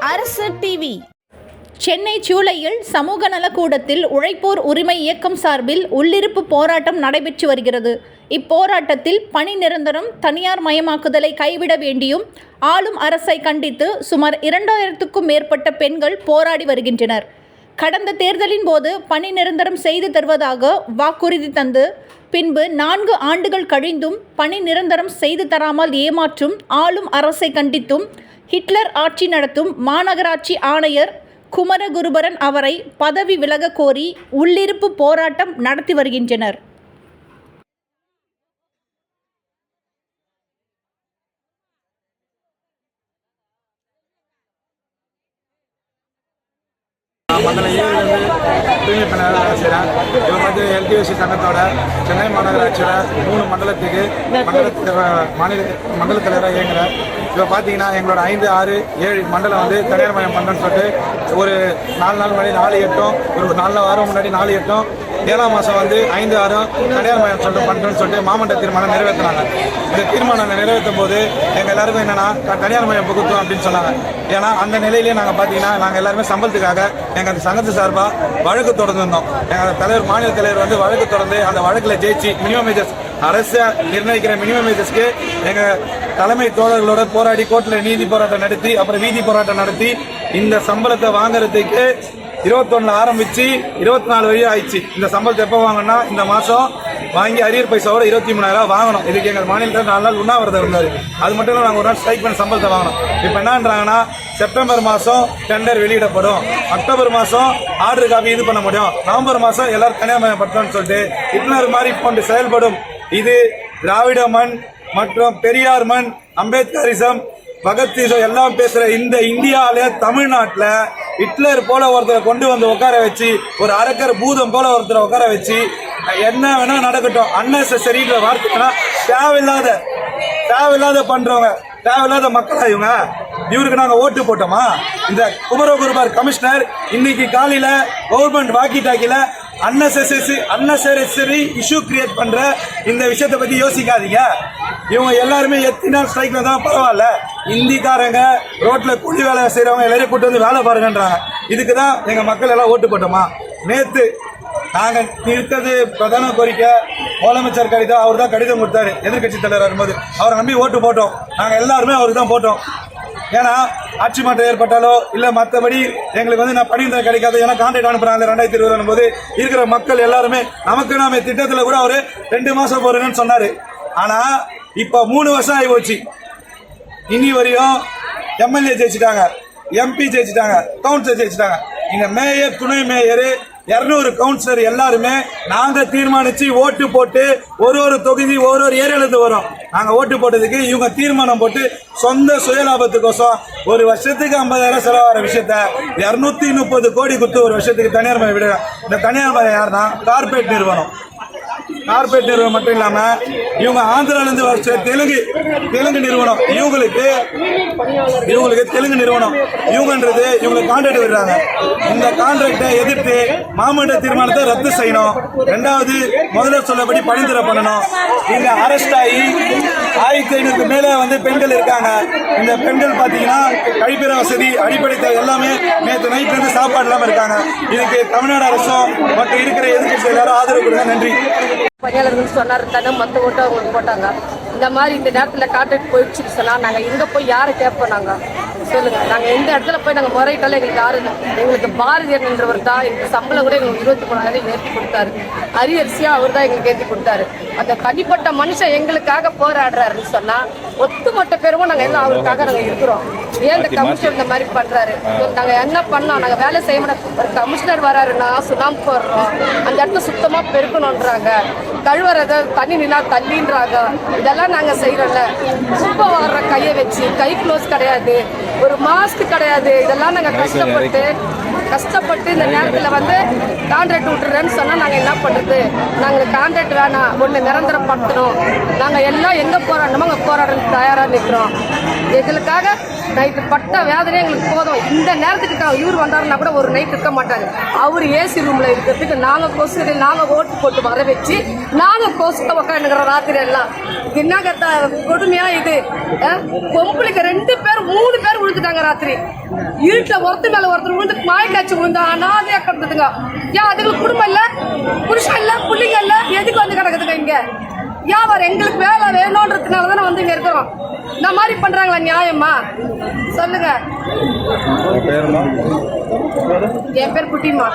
அரசு டிவி சென்னை சூளையில் சமூக நலக்கூடத்தில் உழைப்போர் உரிமை இயக்கம் சார்பில் உள்ளிருப்பு போராட்டம் நடைபெற்று வருகிறது. இப்போராட்டத்தில் பணி நிரந்தரம் தனியார் மயமாக்குதலை கைவிட வேண்டியும் ஆளும் அரசை கண்டித்து சுமார் இரண்டாயிரத்துக்கும் மேற்பட்ட பெண்கள் போராடி வருகின்றனர். கடந்த தேர்தலின் போது பணி நிரந்தரம் செய்து தருவதாக வாக்குறுதி தந்து பின்பு நான்கு ஆண்டுகள் கழிந்தும் பணி நிரந்தரம் செய்து தராமல் ஏமாற்றும் ஆளும் அரசை கண்டித்தும் ஹிட்லர் ஆட்சி நடத்தும் மாநகராட்சி ஆணையர் குமரகுருபரன் அவரை பதவி விலக கோரி உள்ளிருப்பு போராட்டம் நடத்தி வருகின்றனர். மண்டல தூய்மை பணியாளர் வேலை செய்கிறேன் இப்போ வந்து எல்டிஓசி சங்கத்தோட சென்னை மாநகராட்சியோட மூணு மண்டலத்துக்கு மண்டலத்து மாநில மண்டல தலைவராக இயங்குகிறேன் இப்போ பார்த்தீங்கன்னா எங்களோட ஐந்து ஆறு ஏழு மண்டலம் வந்து தனியார் மயம் பண்ணுறேன்னு சொல்லிட்டு ஒரு நாலு நாள் முன்னாடி நாலு எட்டும் ஒரு நாலு வாரம் முன்னாடி நாலு எட்டும் ஏழாம் மாதம் வந்து ஐந்து ஆறும் தனியார் மயம் சொல்லிட்டு பண்ணுறேன்னு சொல்லிட்டு மாமன்ற தீர்மானம் நிறைவேற்றினாங்க. இந்த தீர்மானம் நிறைவேற்றும் போது எங்கள் எல்லாருக்கும் என்னென்னா தனியார் மயம் புகுத்தும் அப்படின்னு சொன்னாங்க. ஏன்னா அந்த நிலையிலேயே நாங்கள் பார்த்தீங்கன்னா நாங்கள் எல்லாருமே சம்பளத்துக்காக எங்கள் அந்த சங்கத்து சார்பாக வழக்கு தொடர்ந்துருந்தோம் எங்கள் தலைவர் மாநில தலைவர் வந்து வழக்கு தொடர்ந்து அந்த வழக்கில் ஜெயிச்சு மினிமம் மேஜர்ஸ் அரசு நிர்ணயிக்கிற மினிமம் மேஜர்ஸ்க்கு எங்கள் தலைமை தோழர்களோட போராடி கோர்ட்டில் நீதி போராட்டம் நடத்தி அப்புறம் வீதி போராட்டம் நடத்தி இந்த சம்பளத்தை வாங்குறதுக்கு இருபத்தொன்னு ஆரம்பிச்சு இருபத்தி நாலு வரையும் ஆயிடுச்சு. இந்த சம்பளத்தை எப்போ வாங்கினா இந்த மாதம் வாங்கி அரியர் பைசாவோட இருபத்தி மூணாயிரம் வாங்கணும். இதுக்கு எங்கள் மாநிலத்தில் நாலு நாள் உண்ணாவிரதம் இருந்தார். அது மட்டும் இல்லை நாங்கள் ஒரு நாள் ஸ்ட்ரைக் பண்ணி சம்பளத்தை வாங்கணும். இப்போ என்னன்றாங்கன்னா செப்டம்பர் மாதம் டெண்டர் வெளியிடப்படும். அக்டோபர் மாதம் ஆர்டர் காப்பி இது பண்ண முடியும். நவம்பர் மாதம் எல்லாரும் தனியாமயப்படுத்தோம்னு சொல்லிட்டு ஹிட்லர் மாதிரி போன்று செயல்படும். இது திராவிட மண் மற்றும் பெரியார் மண் அம்பேத்கரிசம் பகத்சிசம் எல்லாம் பேசுற இந்த இந்தியாவில தமிழ்நாட்டில் ஹிட்லர் போல ஒருத்தரை கொண்டு வந்து உட்கார வச்சு ஒரு அரக்கர் பூதம் போல ஒருத்தரை உட்கார வச்சு என்ன வேணா நடக்கட்டும். அன்னெசரின்ற வார்த்தைனா தேவையில்லாத தேவையில்லாத பண்றவங்க தேவையில்லாத மக்களா இவங்க? இவருக்கு நாங்கள் ஓட்டு போட்டோமா? இந்த குமரகுருபார் கமிஷனர் இன்னைக்கு காலையில கவர்மெண்ட் வாக்கி டாக்கில அன்னெசரி அன்னெசரி இஷ்யூ கிரியேட் பண்ணுற இந்த விஷயத்தை பற்றி யோசிக்காதீங்க. இவங்க எல்லாருமே எத்தனை நாள் தான் பரவாயில்ல. இந்திக்காரங்க ரோட்டில் கூலி வேலை செய்கிறவங்க எல்லாரையும் கூட்டு வந்து வேலை பாருங்கன்றாங்க. இதுக்கு தான் எங்கள் மக்கள் எல்லாம் ஓட்டு போட்டோமா? நேற்று நாங்கள் இருக்கிறது பிரதான கோரிக்கை முதலமைச்சர் கடிதம் அவர் தான் கடிதம் கொடுத்தாரு. எதிர்கட்சி தலைவர் வரும்போது. அவரை நம்பி ஓட்டு போட்டோம். நாங்கள் எல்லாருமே அவருக்கு தான் போட்டோம். ஏன்னா ஆட்சி மாற்றம் ஏற்பட்டாலோ இல்ல மற்றபடி எங்களுக்கு வந்து நான் பணிந்த கிடைக்காது. ஏன்னா கான்ட்ராக்ட் அனுப்புறாங்க. ரெண்டாயிரத்தி இருபது போது இருக்கிற மக்கள் எல்லாருமே நமக்கு நாம திட்டத்துல கூட அவரு ரெண்டு மாசம் போறேன்னு சொன்னாரு. ஆனா இப்ப மூணு வருஷம் ஆகி போச்சு இனி வரையும் எம்எல்ஏ ஜெயிச்சிட்டாங்க. எம்பி ஜெயிச்சிட்டாங்க. கவுன்சிலர் ஜெயிச்சிட்டாங்க. இங்க மேயர் துணை மேயர் இருநூறு கவுன்சிலர் எல்லாருமே நாங்க தீர்மானிச்சு ஓட்டு போட்டு ஒரு ஒரு தொகுதி ஒரு ஒரு ஏரியால வரும். நாங்கள் நாங்க ஓட்டு போட்டதுக்கு இவங்க தீர்மானம் போட்டு சொந்த சுயலாபத்துக்கோசம் ஒரு வருஷத்துக்கு ஐம்பதாயிரம் செலவாகிற விஷயத்த இரநூத்தி முப்பது கோடி கொடுத்து ஒரு வருஷத்துக்கு தனியார் மயம் விட இந்த தனியார் மயம் யாருன்னா கார்பரேட் நிறுவனம். கார்பரேட் நிறுவனம் மட்டும் இல்லாம இவங்க ஆந்திரால இருந்து தெலுங்கு தெலுங்கு நிறுவனம். இவங்களுக்கு இவங்களுக்கு தெலுங்கு நிறுவனம். இவங்கன்றது இவங்களுக்கு கான்ட்ராக்ட் விடுறாங்க. இந்த கான்ட்ராக்டை எதிர்த்து மாமன்ற தீர்மானத்தை ரத்து செய்யணும். ரெண்டாவது முதல்வர் சொல்லபடி பணிந்துரை பண்ணணும். இங்க அரெஸ்ட் ஆகி ஆயிரத்தி ஐநூறுக்கு மேல வந்து பெண்கள் இருக்காங்க. இந்த பெண்கள் பாத்தீங்கன்னா கழிப்பிற வசதி அடிப்படை தேவை எல்லாமே நேற்று நைட்ல இருந்து சாப்பாடு இல்லாம இருக்காங்க. இதுக்கு தமிழ்நாடு அரசும் மற்றும் இருக்கிற எதிர்கட்சி எல்லாரும் ஆதரவு கொடுங்க. நன்றி. பணியாளர்கள் சொன்னார் தானே மொத்த ஓட்டு அவங்களுக்கு போட்டாங்க. இந்த மாதிரி இந்த நேரத்தில் கான்ட்ராக்ட் போயிடுச்சுன்னு சொன்னால் நாங்கள் எங்கே போய் யாரை கேட்போம் நாங்கள் சொல்லுங்க. நாங்கள் எந்த இடத்துல போய் நாங்கள் முறையிட்டாலும் எங்களுக்கு யாரும் இல்லை. எங்களுக்கு பாரதியர் என்றவர் தான் எங்களுக்கு சம்பளம் கூட எங்களுக்கு இருபத்தி மூணாயிரம் ஏற்றி கொடுத்தாரு. அரியரிசியாக அவர் தான் எங்களுக்கு ஏற்றி கொடுத்தாரு. அந்த தனிப்பட்ட மனுஷன் எங்களுக்காக போராடுறாருன்னு சொன்னால் ஒத்துமொத்த பேரும் நாங்கள் எல்லாம் அவருக்காக நாங்கள் இருக்கிறோம். ஏன் இந்த கமிஷனர் இந்த மாதிரி பண்றாரு? நாங்க என்ன பண்ணோம்? நாங்க வேலை செய்ய மாட்டோம். ஒரு கமிஷனர் வராருன்னா சுண்ணாம்பு போடுறோம். அந்த இடத்த சுத்தமா பெருக்கணுன்றாங்க கழுவுறத தண்ணி நின்னா தள்ளின்றாங்க. இதெல்லாம் நாங்க செய்யறோம்ல. குப்பை வர்ற கையை வச்சு கை க்ளோஸ் கிடையாது. ஒரு மாஸ்க் கிடையாது. இதெல்லாம் நாங்க கஷ்டப்பட்டு கஷ்டப்பட்டு இந்த நேரத்தில் வந்து கான்ட்ராக்ட் விட்டுறேன்னு சொன்னால் நாங்கள் என்ன பண்ணுறது நாங்கள் கான்ட்ராக்ட் வேணாம். ஒன்று நிரந்தரப்படுத்தணும். நாங்கள் எல்லாம் எங்கே போராடணுமோ அங்கே போராடுறதுக்கு தயாராக நிற்கிறோம் எங்களுக்காக நைட்டு பட்ட வேதனை எங்களுக்கு போதும். இந்த நேரத்துக்கு இவர் வந்தாருன்னா கூட ஒரு நைட் இருக்க மாட்டாங்க அவர் ஏசி ரூமில் இருக்கிறதுக்கு நாங்கள் கொசு நாங்கள் ஓட்டு போட்டு வர வச்சு நாங்கள் கொசுக்க உக்காந்துக்கிறோம் ராத்திரி எல்லாம். என்னங்க கொடுமையாக இது? பொம்பளுக்கு பொம்பளைக்கு ரெண்டு பேர் மூணு பேர் விழுந்து விழுந்துட்டாங்க ராத்திரி. இருட்டில் ஒருத்தர் மேல ஒருத்தர் விழுந்து மாயக்காய்ச்சி விழுந்தா அனாதையா கிடந்ததுங்க. ஏன் அதுங்களுக்கு குடும்பம் இல்ல? புருஷன் இல்ல? புள்ளிங்க இல்ல? எதுக்கு வந்து கிடக்குதுங்க இங்க? வியாபாரம் எங்களுக்கு வேலை வேணுன்றதுனால தானே வந்து இங்க இருக்கிறோம். இந்த மாதிரி பண்றாங்களா நியாயமா? சொல்லுங்க. என் பேர் குட்டிமா